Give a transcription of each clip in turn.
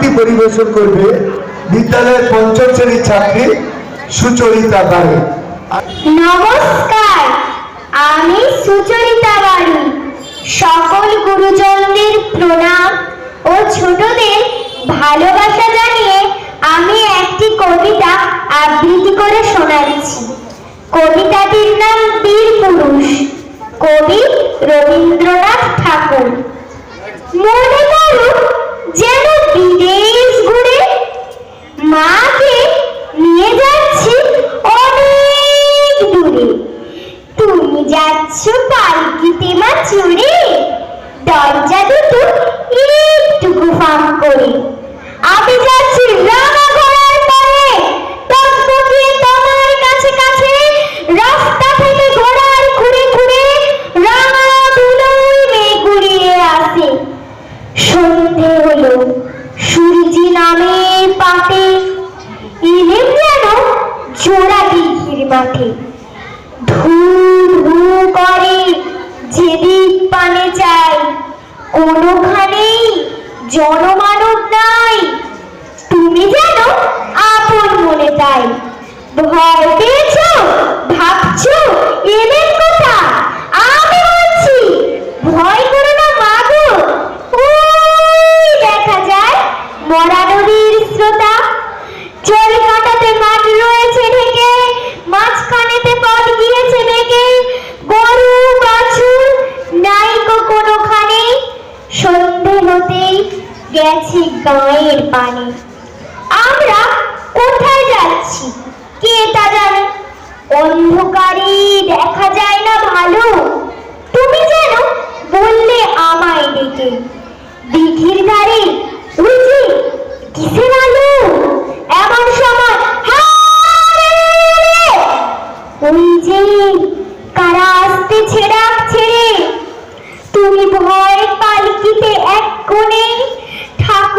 আবৃত্তি পরিবেশন করবে বিদ্যালয়ের পঞ্চম শ্রেণির ছাত্রী সুচরিতা বাড়ি। নমস্কার, আমি সুচরিতা বাড়ি। সকল গুরুজনদের প্রণাম ও ছোটদের ভালোবাসা জানিয়ে আমি একটি কবিতা আবৃত্তি করে শোনাচ্ছি। কবিতাটির নাম বীর পুরুষ। কবি রবীন্দ্রনাথ ঠাকুর মনে করো যেন বিদেশ ঘুরে মাকে নিয়ে যাচ্ছি অনেক দূরে তুমি যাচ্ছ পালকিতে মা চড়ে দরজা দুটো একটুকু ফাঁক করে। আমি যাচ্ছি রাঙা ঘোড়ার পরে তোমার কাছে কাছে রাস্তা থেকে ঘোড়ার ঘুরে ঘুরে রাঙা মেয়ে ঘুরিয়ে আসে। সন্ধে হলো, সূর্যি নামে পাটে। এলেম যেন জোড়া দিঘির মাঠে। ধু ধু করে চাই কোনোখানেই জনমানব নাই। তুমি যেন আপন মনে তাই। ভয় পেয়েছ ভাবছ এলেন কোথা আমি বলছি ভয় করো না মাগো ওই দেখা যায় মরা নদীর স্রোতা জল কাটাতে মাঠ রয়েছে ঢেকে মাঝখানেতে পথ গিয়েছে বেঁকে গরু বাছুর নাই কো কোনোখানে সন্ধে হতেই গেছে গায়ের পানে। আমরা কোথায় যাচ্ছি? কে তা জানে? অন্ধকারে দেখা যায় না ভালো। তুমি যেন বললে আমায় ডেকে। দিঘির ধারে ওই যে কিসের আলো এমন সময় যে কারা আসতেছে ডাক ছেড়ে। তুমি ভয় পালকিতে এক কোণে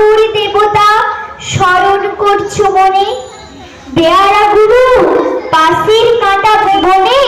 ঠাকুর দেবতা স্মরণ করছ মনে? বেয়ারা গুরু পাশের কাঁটা বনে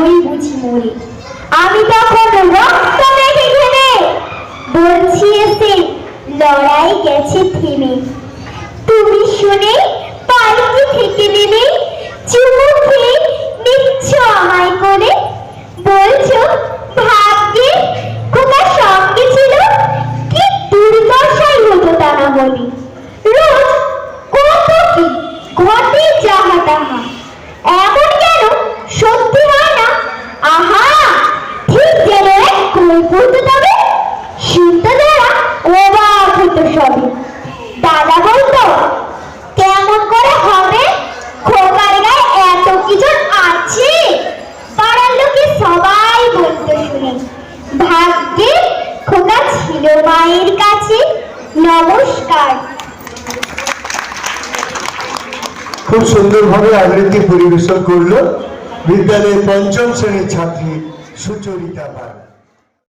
গেলই বুঝি মরে। আমি তখন রক্ত মেখে ঘেমে। বলছি এসে, লড়াই গেছে থেমে। তুমি শুনে পালকি থেকে নেমে নমস্কার। খুব সুন্দরভাবে আবৃত্তি পরিবেশন করল বিদ্যালয়ের পঞ্চম শ্রেণির ছাত্রী সুচরিতা বাড়ি